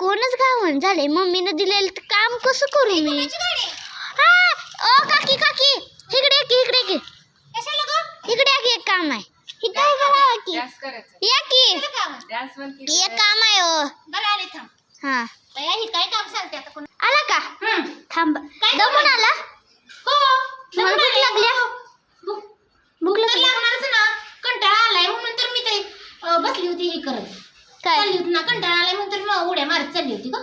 कोणच गावण झाले मम्मीनं दिलेलं ते काम कसं करू मी? हा ओ काकी काकी इकडे ये की इकडे ये की? इकडे या की एक काम आहे. इथं उभं राहा की. डान्स करायचं. या की? डान्स पण केलं. एक काम आहे ओ. बरं आले थांब. हा. बाया, ही काय काम सांगते आता कोण? आला का? हं. थांब. काय दमून? आला? हो मला भूक. लागल्या. हो. भूक भूक तर लागली लागणारच ना. कंटाळा आलाय म्हणून तर मी ते अं, बसली होती हे करत. काय? चालली होती ना कंटाळा आलाय म्हणून तर मग उड्या मारत चालली होती का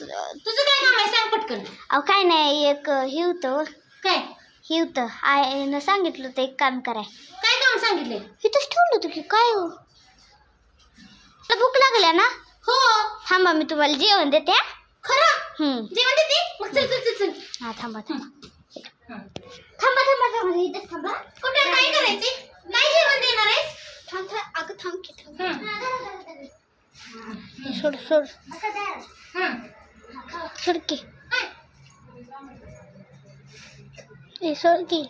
तुझं काय काम आहे सांग पटकन. अहो काय नाही एक हे होतं. काय? हे होतं. आईनं सांगितलं होतं एक काम कराय. काय काम सांगितलंय? इथंच ठेवलं होतं की काय हो? तुला भूक लागल्या ना? हो. थांबा मी तुम्हाला जेवण देते हा? खरं? हम्म. जेवण देते? मग चल चल चल चल. हा थांबा थांबा. थांबा थांबा थांबा इथंच थांबा. कुठे? काय करायचे नाही जेवण देणार आहेस? थांब थांब. अगं थांब की थांब. हं. सोड सोड. हं. सोड की? हं. ए सोड की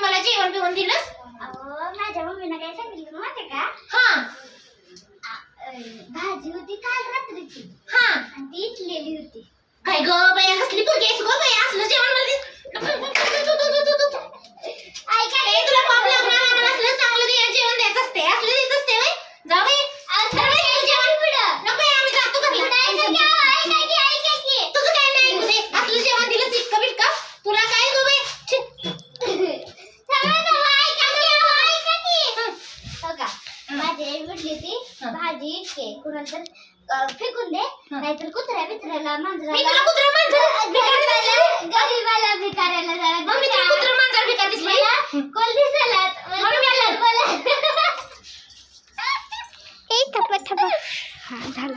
मला जेवण बिवण दिलंस? माझ्या मम्मीनं काय सांगितलं माहिती का? हा. भाजी होती काल रात्रीची. हा. ती इटलेली होती. काय ग बाया कसली पोरगी आहेस ग बाया असलं जेवण मला दे. ए, तुला पाप लागणार आपण असलं चांगलं दे- जेवण द्यायचं असते असलं द्यायचं असते व्हय? जा बाई. खरं बाई, तू जेवण नको बाई, आम्ही जातो घरी. तुझं काय नाही ऐकू दे. असलं जेवण दिलंस इतकं बिटकं. तुला काय गं बाई? छी. हो का होती हं. भाजी इतके तर अं, फेकून दे हं. नाहीतर कुत्र्या बित्र्याला मी तुला मांजराला कुत्रं मांजर भिकारी दिसली? गरीबाला भिकाऱ्याला जरा मग मी तुला कुत्रं मांजर भिकारी दिसली? मला कोण दिसलात मग मी मला बोला ए थप्पा थप्पा हा झाला